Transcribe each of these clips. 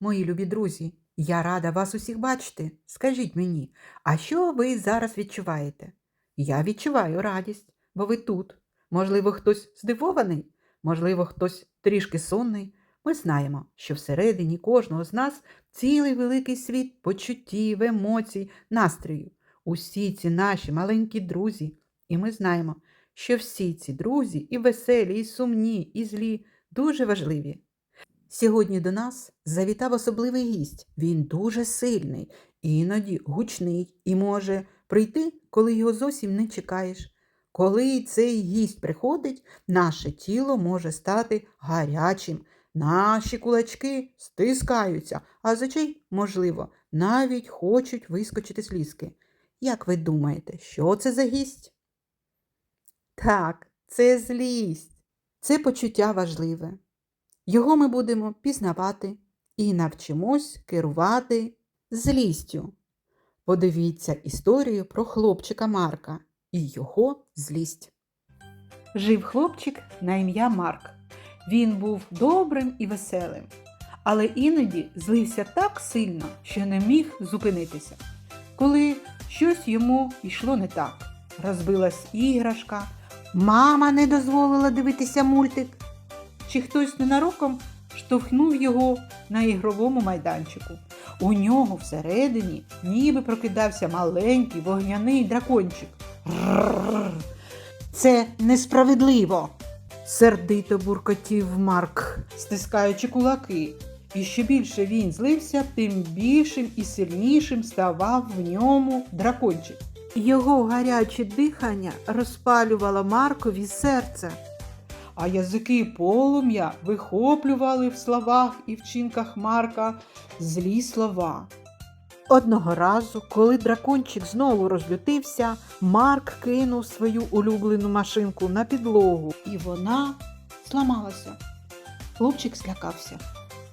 Мої любі друзі! Я рада вас усіх бачити. Скажіть мені, а що ви зараз відчуваєте? Я відчуваю радість, бо ви тут. Можливо, хтось здивований, можливо, хтось трішки сонний. Ми знаємо, що всередині кожного з нас цілий великий світ почуттів, емоцій, настрою. Усі ці наші маленькі друзі. І ми знаємо, що всі ці друзі, і веселі, і сумні, і злі, дуже важливі. Сьогодні до нас завітав особливий гість. Він дуже сильний, іноді гучний і може прийти, коли його зовсім не чекаєш. Коли цей гість приходить, наше тіло може стати гарячим, наші кулачки стискаються, а з очей, можливо, навіть хочуть вискочити слізки. Як ви думаєте, що це за гість? Так, це злість. Це почуття важливе. Його ми будемо пізнавати і навчимось керувати злістю. Подивіться історію про хлопчика Марка і його злість. Жив хлопчик на ім'я Марк. Він був добрим і веселим, але іноді злився так сильно, що не міг зупинитися. Коли щось йому йшло не так, розбилась іграшка, мама не дозволила дивитися мультик чи хтось ненароком штовхнув його на ігровому майданчику. У нього всередині ніби прокидався маленький вогняний дракончик. Це несправедливо. Сердито буркотів Марк, стискаючи кулаки. І що більше він злився, тим більшим і сильнішим ставав в ньому дракончик. Його гаряче дихання розпалювало Маркові серце а язики полум'я вихоплювали в словах і вчинках Марка злі слова. Одного разу, коли дракончик знову розлютився, Марк кинув свою улюблену машинку на підлогу, і вона зламалася. Хлопчик злякався.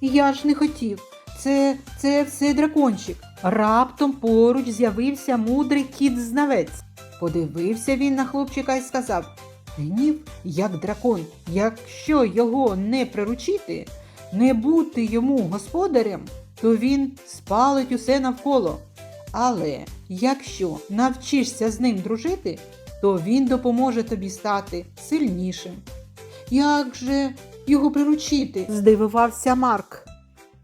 Я ж не хотів. Це це все дракончик. Раптом поруч з'явився мудрий кіт знавець. Подивився він на хлопчика і сказав Гнів, як дракон, якщо його не приручити, не бути йому господарем, то він спалить усе навколо. Але якщо навчишся з ним дружити, то він допоможе тобі стати сильнішим. Як же його приручити? здивувався Марк.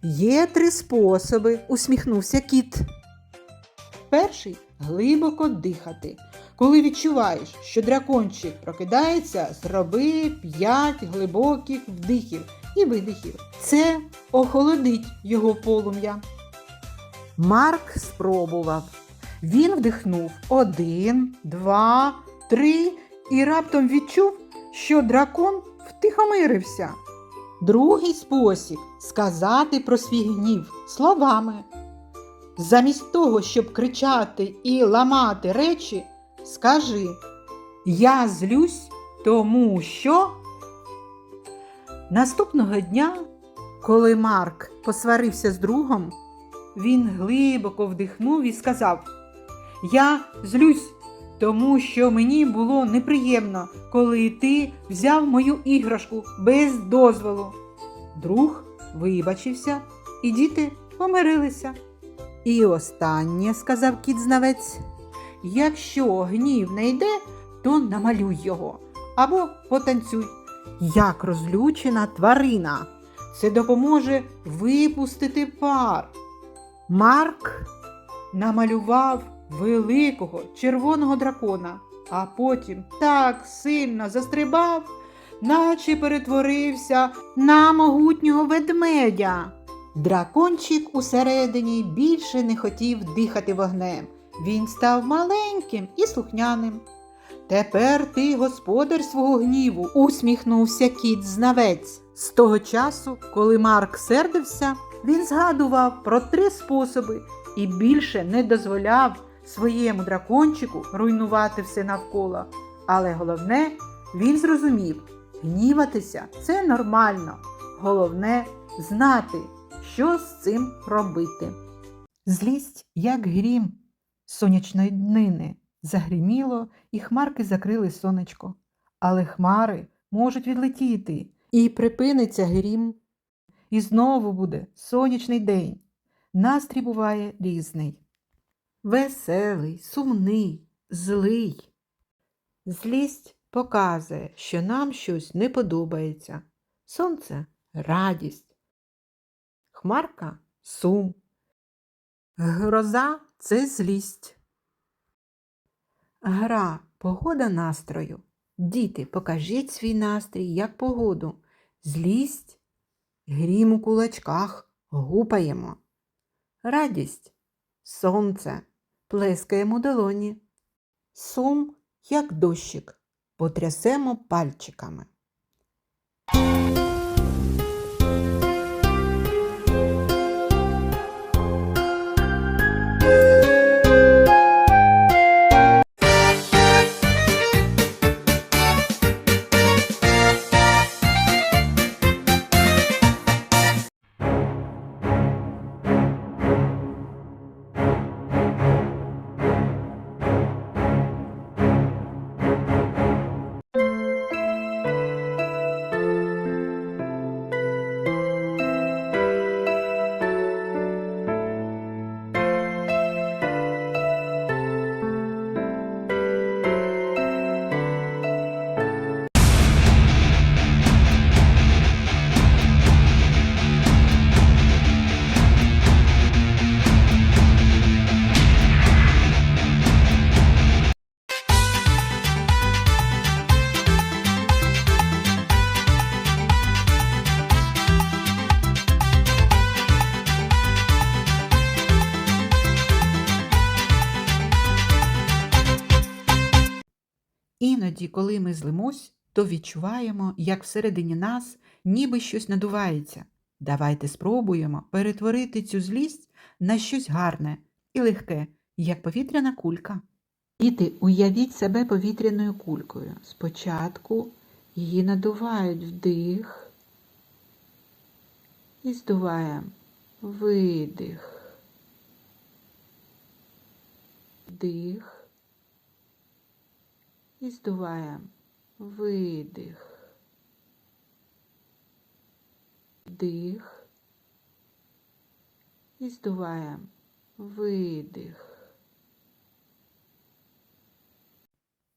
Є три способи, усміхнувся кіт. Перший глибоко дихати. Коли відчуваєш, що дракончик прокидається, зроби 5 глибоких вдихів і видихів. Це охолодить його полум'я. Марк спробував. Він вдихнув один, два, три і раптом відчув, що дракон втихомирився. Другий спосіб сказати про свій гнів словами. Замість того, щоб кричати і ламати речі, скажи Я злюсь, тому що. Наступного дня, коли Марк посварився з другом, він глибоко вдихнув і сказав Я злюсь, тому що мені було неприємно, коли ти взяв мою іграшку без дозволу. Друг вибачився, і діти помирилися. І останнє, сказав кіт знавець, якщо гнів не йде, то намалюй його або потанцюй, як розлючена тварина. Це допоможе випустити пар. Марк намалював великого червоного дракона, а потім так сильно застрибав, наче перетворився на могутнього ведмедя. Дракончик усередині більше не хотів дихати вогнем. Він став маленьким і слухняним. Тепер ти господар свого гніву, усміхнувся кіт знавець. З того часу, коли Марк сердився, він згадував про три способи і більше не дозволяв своєму дракончику руйнувати все навколо. Але головне, він зрозумів, гніватися це нормально. Головне знати, що з цим робити. Злість, як грім сонячної днини, загриміло, і хмарки закрили сонечко. Але хмари можуть відлетіти, і припиниться грім, і знову буде сонячний день. Настрій буває різний. Веселий, сумний, злий. Злість показує, що нам щось не подобається. Сонце радість. Хмарка сум. Гроза це злість. Гра погода настрою. Діти, покажіть свій настрій як погоду. Злість грім у кулачках гупаємо. Радість сонце плескаємо долоні. Сум, як дощик, потрясемо пальчиками. Іноді, коли ми злимось, то відчуваємо, як всередині нас ніби щось надувається. Давайте спробуємо перетворити цю злість на щось гарне і легке, як повітряна кулька. Діти, уявіть себе повітряною кулькою. Спочатку її надувають вдих і здуваємо видих. Вдих і здуваємо видих, вдих і здуваємо видих.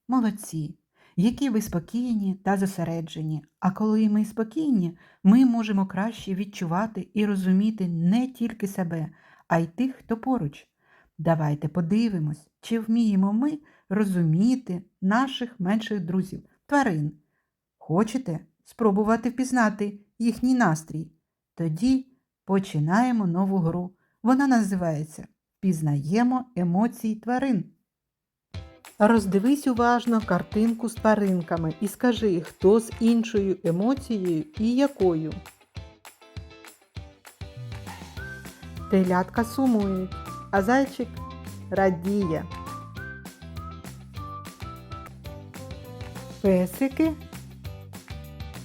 Молодці, які ви спокійні та зосереджені. А коли ми спокійні, ми можемо краще відчувати і розуміти не тільки себе, а й тих, хто поруч. Давайте подивимось, чи вміємо ми розуміти наших менших друзів, тварин. Хочете спробувати впізнати їхній настрій? Тоді починаємо нову гру. Вона називається Пізнаємо емоції тварин. Роздивись уважно картинку з тваринками і скажи, хто з іншою емоцією і якою. Телятка сумують, а зайчик радіє. Песики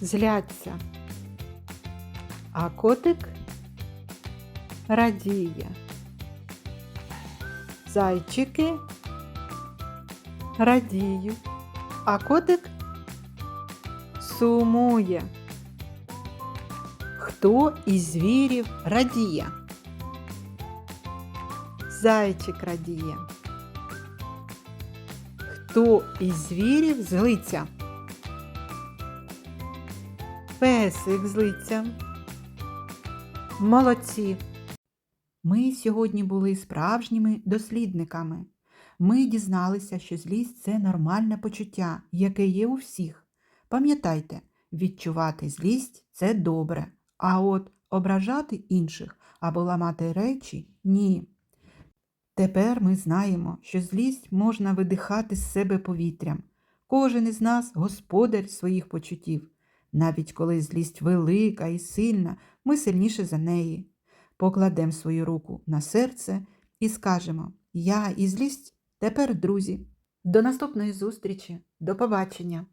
зляться, а котик радіє. Зайчики радіють, а котик сумує. Хто із звірів радіє? Зайчик радіє. Хто із звірів злиться? Песик злиться. Молодці. Ми сьогодні були справжніми дослідниками. Ми дізналися, що злість це нормальне почуття, яке є у всіх. Пам'ятайте, відчувати злість це добре, а от ображати інших або ламати речі ні. Тепер ми знаємо, що злість можна видихати з себе повітрям. Кожен із нас господар своїх почуттів. Навіть коли злість велика і сильна, ми сильніше за неї. Покладемо свою руку на серце і скажемо Я і злість тепер друзі. До наступної зустрічі, до побачення!